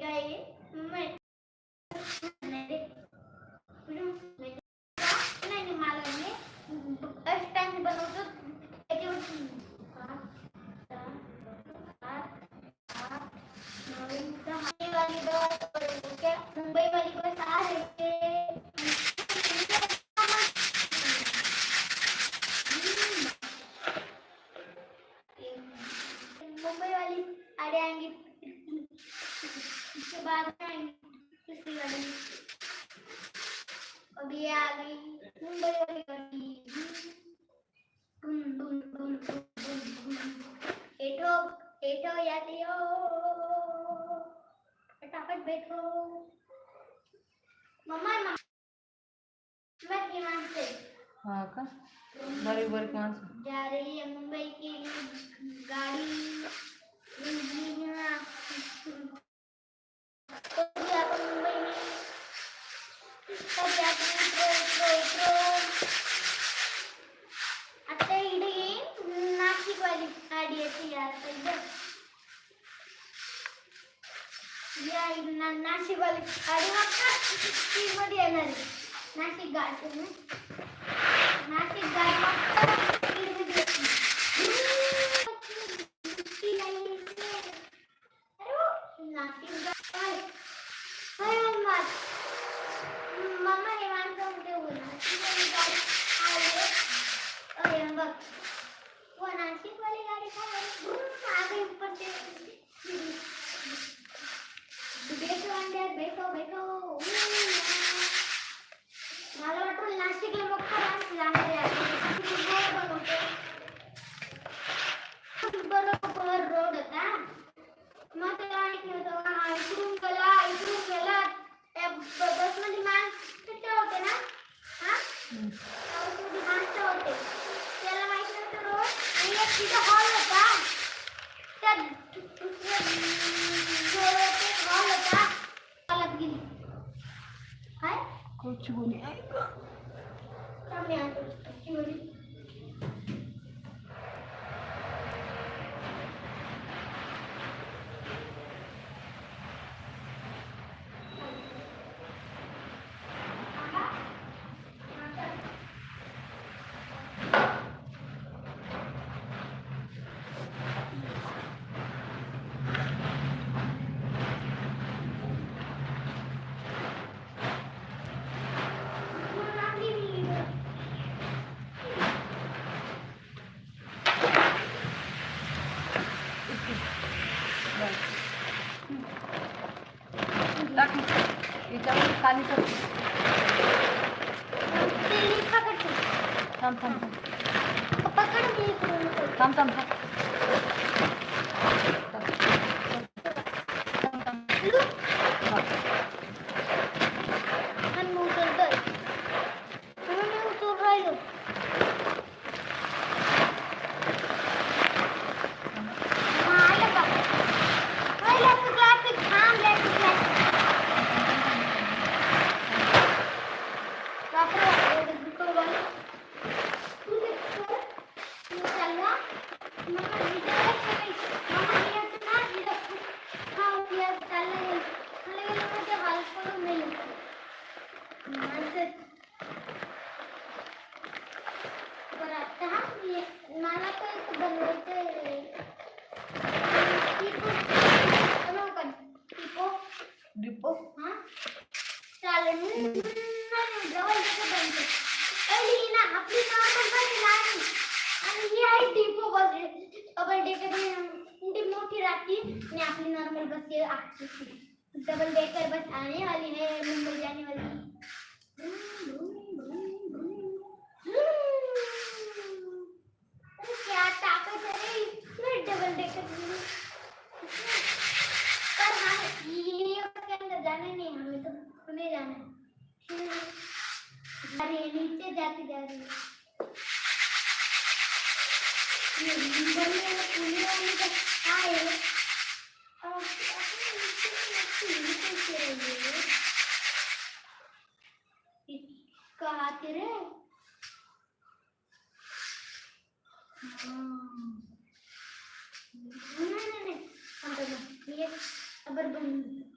काय ये मै- फटाफट बैठो मम्मा मम्मा मैं हिमांशु से हा का बारीक बारीक माणसं जा रही है मुंबई की गाड़ी तो भी आप मुंबई में सब जाते हैं, उतरो, उतरो, उतरो. आता इकडे नाशिक वाली गाडी येते यार एकदम या ना नाशिक वाली गाडी मात्र स्पीड मध्ये येणार आहे. नाशिक गाडी नाशिक गाडी मात्र स्पीड मध्ये येते. नाशिक गाडी होय मम्मा मम्मा हे माणसं म्हणते हो, नाशिक वाली गाडी आली. अरे बघ वो नाशिक वाली गाड़ी खा आ गई ऊपर से। बैठो बैठो मला वाटलं नाशिकला मोठा डान्स लागले बरोबर रोड होता मग ते ऐकलं होतं इकडून गेला इकडून गेला त्या बसमध्ये माणसं होते ना हा त्यामध्ये माणसं होते त्याला माहित नव्हतं रोड आणि एक तिथं हॉल すご。टाक याच्यावर खाली कर ते लिखा करते थांब थांब थांब पकड मी इकडून थांब थांब थांब टाक. थांब, थांब. हा. आणि मग उचलतोय म्हणून मी उचलून राहिलो हा, आलं का? होय, लॅपटॉप, लॅपटॉप, थांब, लॅपटॉप, लॅपटॉप. बापरे, एवढं दुखव बाई. तू ते कर. मी चालला. मग इथे काय करायचं? मग मी असं ना, इथं हा, मी असं चाललं गेलं. चाललं गेलं, मग ते हाल पडून गेलं. माणसं बरं आता हा मी मला तर इथं बनवायचं टिपो बनवू का टिपो डिपो हा चालेल नाही जवळ कसं बनते पहिली ही ना आपली नॉर्मल बस नाही आणि ही आहे टिपो बस डबल डेकर ती मोठी राहती आणि आपली नॉर्मल बस ये आखी डबल डेकर बस आने वाली है मुंबई जाने वाली अरे क्या ताकत है रे इसमें डबल डेकर पर हम ये के अंदर जाने नहीं हमें तो पुणे जाना है। नीचे जाती जा रही है। ये मुंबई में अब बंद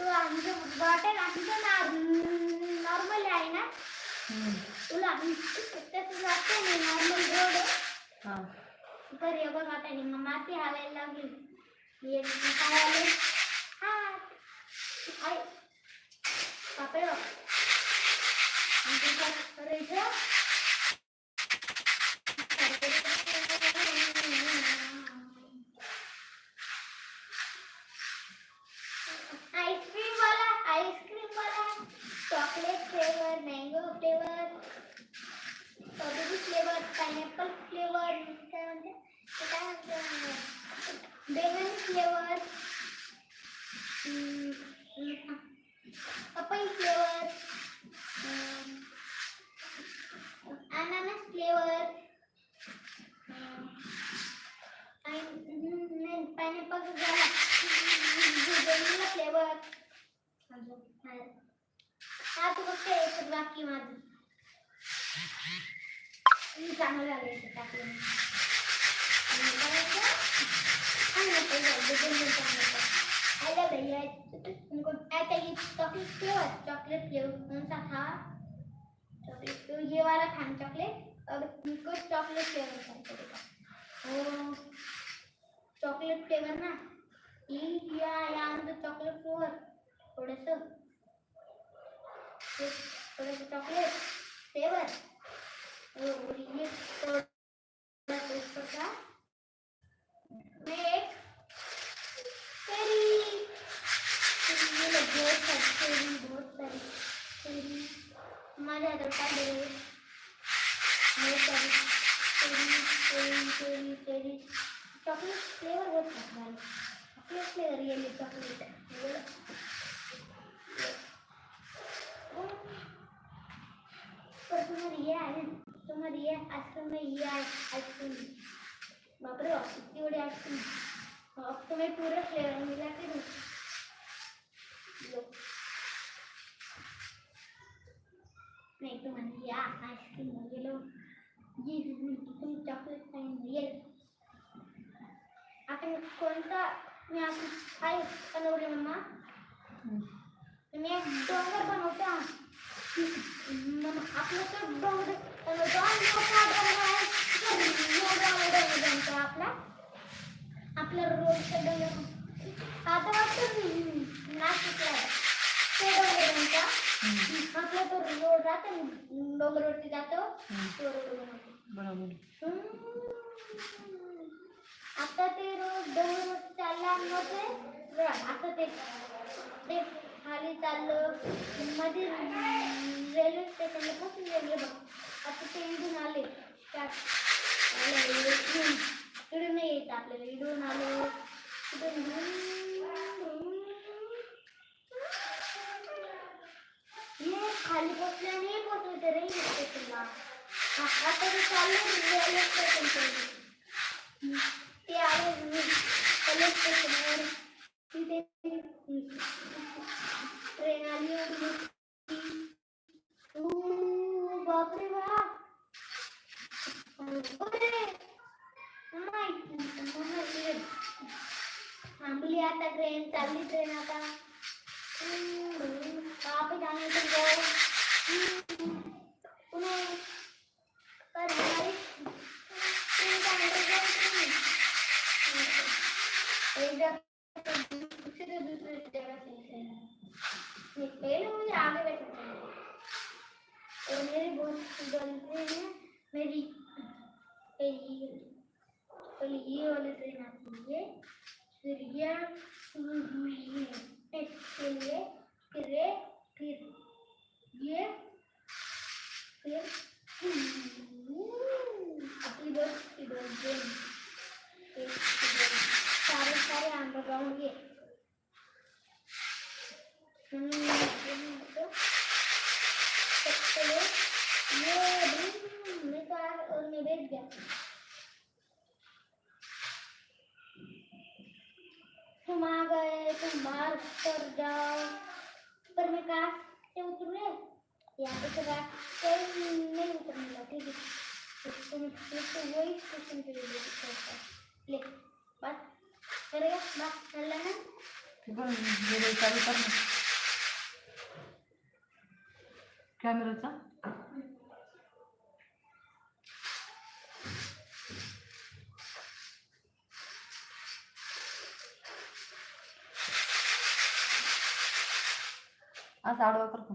तो आमचं बॉटल आमचं नॉर्मल आहे ना. तुला तसं वाटतं नाही नॉर्मल रोड आहे. हा. तर हे बघ आता निम्म माती हालायला लागली. हे काय आले हा. आय पापड पपई फ्लेवर अनानस फ्लेवर पायनॅपल व्हॅनिला फ्लेवर हा तू बघते एकच बाकी माझं मी चांगलं झालं टाकलं. आणि करायचं? आणि मग ते. आलं भैया क्या चाहिए चॉकलेट फ्लेवर चॉकलेट फ्लेवर कौन सा था चॉकलेट तो ये वाला था चॉकलेट अब तुमको चॉकलेट फ्लेवर का पड़ेगा ओ चॉकलेट फ्लेवर ना ये या या अंदर चॉकलेट फ्लेवर थोडंसं ते थोडंसं चॉकलेट फ्लेवर और ये थोड़ा टेस्ट का मैं एक तेरी ये लोग बहुत सारी तेरी बहुत सारी तेरी पूरे फ्लेवर मिला के लो। नहीं तुम्हारी ये आइसक्रीम ये लो ये तुम चॉकलेट खाएँगे ये लो. आपण कोणता मी आपण काय बनवले मम्मा हम्म. मी एक डोंगर बनवते हा. मग आपलं तो डोंगर बनवतो आणि मोठा डोंगर आहे तो एवढा एवढा बनतो आपला आपला रोडचा डोंगर आता वाटतं नाशिकला आपला तो रोड राहतो डोंगरवरती जातो. तो रोड बरोबर. आता ते रोड डोंगर चालला नव्हते आता ते ते खाली चाललं. मध्ये रेल्वे स्टेशनला पासून गेले बघ. आता ते इडून आले. इडून. नाही येत आपल्याला. इडून आले. इडून पोचवते रे स्टेशनला आता ते चालले रेल्वे स्टेशन ते आले रेल्वे स्टेशनवर तिथे ट्रेन आली होती ओ बापरे बाप अरे मम्मा मम्मा इकडे. थांबली आता ट्रेन चालली ट्रेन आता कहाँ पे जाने तुम जाओ पुणे पर हमारी ट्रेन का अंडरग्राउंड ट्रेन एक जगह से है। पहले मुझे आगे बैठना चाहिए और मेरी बहुत गलती है मेरी पहले ये वाली ट्रेन आती है फिर ये ये फिर ये फिर फिर ये फिर अपनी बस की ट्रेन सारे सारे अंडरग्राउंड ये चलो ये भी मैं तो आ- और मैं बैठ गया तुम आ गए तुम बाहर उतर जाओ पर मैं कहा से उतर रहे यहाँ पे तो रास्ते नहीं उतरने लगा ठीक है तो तुम तो वही स्टेशन पे ले ले बात करेगा बात कर लेना ठीक है मेरे हिसाब से कॅमेराचा? असा आडवा करतो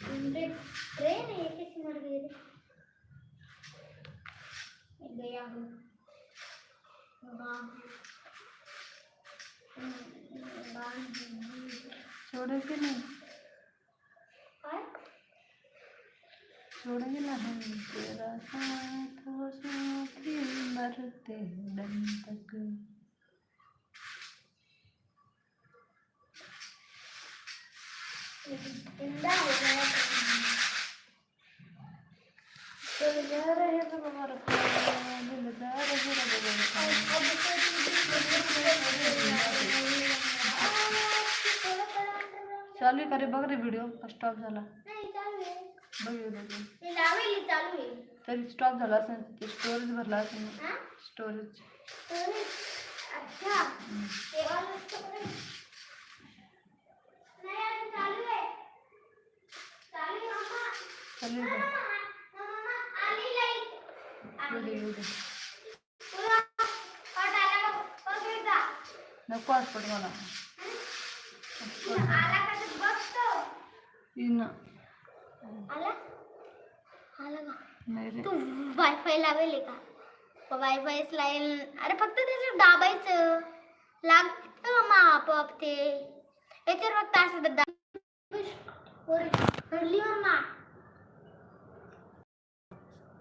ಟ್ರೈನ್ ಏಕೆಸಿ ಮಾಡಿದ್ದೀರಿ ದಯಾಹು చూడగిన చూడగిన तेरा साथ वो साथ मरते दम तक Thank you. ठंडा हो गया तो लगा रहे तो बाबा रखा लगा रहे तो बाबा चालू करे बघ रे स्टॉप झाला तरी स्टॉप झाला असेल स्टोरेज भरला स्टोरेज स्टोरेज अच्छा हम्म. नको. हॉस्पिट तू. वायफाय लावेल का? वायफायच लावेल अरे फक्त त्याचं दाबायचं. लागत मामा आपोआप ते. याच्यावर फक्त असं दाबा मामा.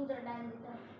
दूसरा डाल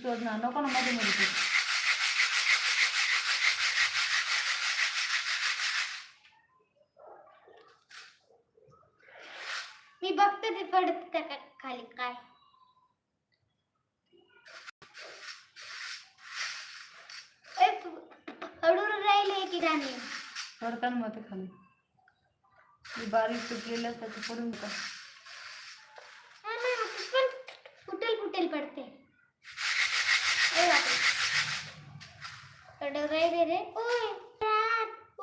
చూడు నాన్న ఒక నమ్మది మురికి मी बघतो ते पडत का खाली काय हळूहळू राहिले की राणी पडताना मग खाली बारीक गेल्यासाठी पडून का ಇರ್ತಾರೆ ಓಯ್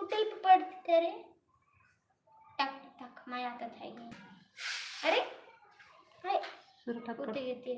उठल पड़ते रे। टक टक मैं आता जाएगी अरे अरे उठते गिरती है